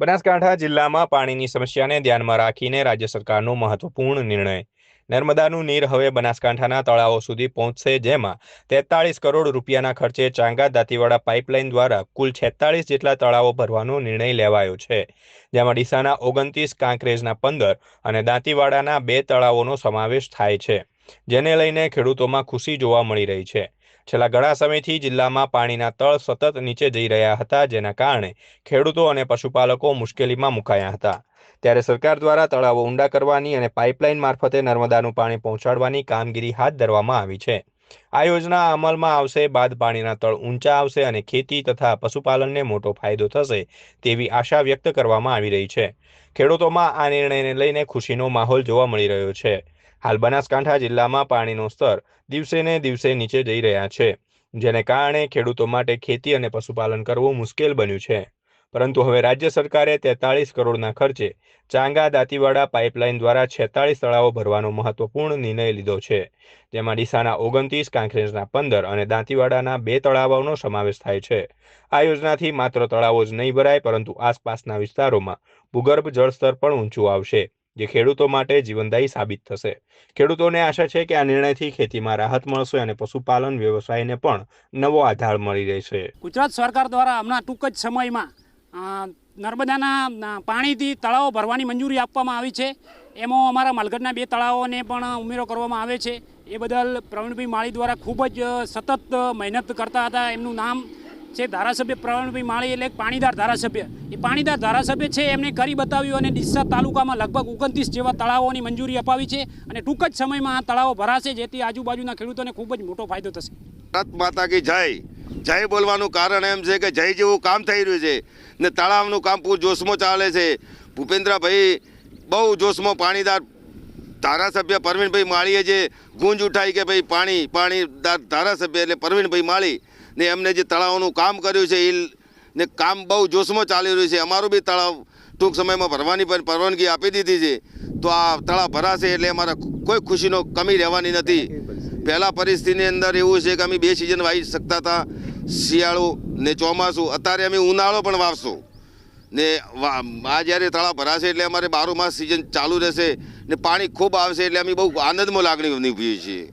બનાસકાંઠા જિલ્લામાં પાણીની સમસ્યાને ધ્યાનમાં રાખીને રાજ્ય સરકારનો મહત્વપૂર્ણ નિર્ણય. નર્મદાનું નીર હવે બનાસકાંઠાના તળાવો સુધી પહોંચશે, જેમાં તેતાળીસ કરોડ રૂપિયાના ખર્ચે ચાંગા દાંતીવાડા પાઇપલાઇન દ્વારા કુલ છેતાળીસ જેટલા તળાવો ભરવાનો નિર્ણય લેવાયો છે, જેમાં ડીસાના ઓગણત્રીસ, કાંકરેજના પંદર અને દાંતીવાડાના બે તળાવોનો સમાવેશ થાય છે, જેને લઈને ખેડૂતોમાં ખુશી જોવા મળી રહી છે. છેલ્લા ઘણા સમયથી જિલ્લામાં પાણીના તળ સતત નીચે જઈ રહ્યા હતા, જેના કારણે ખેડૂતો અને પશુપાલકો મુશ્કેલીમાં મુકાયા હતા. ત્યારે સરકાર દ્વારા તળાવો ઊંડા કરવાની અને પાઇપલાઇન મારફતે નર્મદાનું પાણી પહોંચાડવાની કામગીરી હાથ ધરવામાં આવી છે. આ યોજના અમલમાં આવશે, બાદ પાણીના તળ ઊંચા આવશે અને ખેતી તથા પશુપાલનને મોટો ફાયદો થશે તેવી આશા વ્યક્ત કરવામાં આવી રહી છે. ખેડૂતોમાં આ નિર્ણયને લઈને ખુશીનો માહોલ જોવા મળી રહ્યો છે. હાલ બનાસકાંઠા જિલ્લામાં પાણીનું સ્તર દિવસે ને દિવસે નીચે જઈ રહ્યા છે, જેને કારણે ખેડૂતો માટે ખેતી અને પશુપાલન કરવું મુશ્કેલ બન્યું છે. પરંતુ હવે રાજ્ય સરકારે તેતાળીસ કરોડના ખર્ચે ચાંગા દાંતીવાડા પાઇપલાઇન દ્વારા છેતાળીસ તળાવો ભરવાનો મહત્વપૂર્ણ નિર્ણય લીધો છે. જેમાં ડીસાના ઓગણત્રીસ, કાંકરેજના પંદર અને દાંતીવાડાના બે તળાવોનો સમાવેશ થાય છે. આ યોજનાથી માત્ર તળાવો જ નહીં ભરાય, પરંતુ આસપાસના વિસ્તારોમાં ભૂગર્ભ જળસ્તર પણ ઊંચું આવશે. જે ખેડૂતો માટે જીવનદાયી સાબિત થશે. ખેડૂતોને આશા છે કે આ નિર્ણયથી ખેતીમાં રાહત મળશે અને પશુપાલન, વ્યવસાયને પણ નવો આધાર મળી રહેશે. ગુજરાત સરકાર દ્વારા હમણાં ટૂંક જ સમયમાં નર્મદાના પાણીથી તળાવો ભરવાની મંજૂરી આપવામાં આવી છે. એમાં અમારા માલગઢના બે તળાવોને પણ ઉમેરો કરવામાં આવે છે. એ બદલ પ્રવીણભાઈ માળી દ્વારા ખૂબ જ સતત મહેનત કરતા હતા. એમનું નામ છે ધારાસભ્ય પ્રવીણભાઈ માળી એટલે પાણીદાર ધારાસભ્ય. એ પાણીદાર ધારાસભ્ય છે એમને કરી બતાવ્યું અને ડીસા તાલુકામાં લગભગ ઓગણત્રીસ જેવા તળાવોની મંજૂરી અપાવી છે અને ટૂંક જ સમયમાં આ તળાવો ભરાશે, જેથી આજુબાજુના ખેડૂતોને ખૂબ જ મોટો ફાયદો થશે. ભારત માતા કી જય. જય બોલવાનું કારણ એમ છે કે જય જેવું કામ થઈ રહ્યું છે ને તળાવનું કામ પૂર જોશમાં ચાલે છે. ભૂપેન્દ્રભાઈ બહુ જોશમાં પાણીદાર ધારાસભ્ય પરવીનભાઈ માળીએ જે ગુંજ ઉઠાઈ કે ભાઈ પાણી પાણી ધારાસભ્ય એટલે પરવીનભાઈ માળી ને એમને જે તળાવનું કામ કર્યું છે એ ને કામ બહુ જોશમાં ચાલી રહ્યું છે. અમારું બી તળાવ ટૂંક સમયમાં ભરવાની પણ પરવાનગી આપી દીધી છે. તો આ તળાવ ભરાશે એટલે અમારા કોઈ ખુશીનો કમી રહેવાની નથી. પહેલાં પરિસ્થિતિની અંદર એવું છે કે અમે બે સિઝન વાવી શકતા હતા શિયાળો ને ચોમાસું. અત્યારે અમે ઉનાળો પણ વાવશું. ને આ જ્યારે તળાવ ભરાશે એટલે અમારે બારો માસ સિઝન ચાલુ રહેશે. ને પાણી ખૂબ આવશે એટલે અમે બહુ આનંદમાં લાગણી અનુભવીએ છીએ.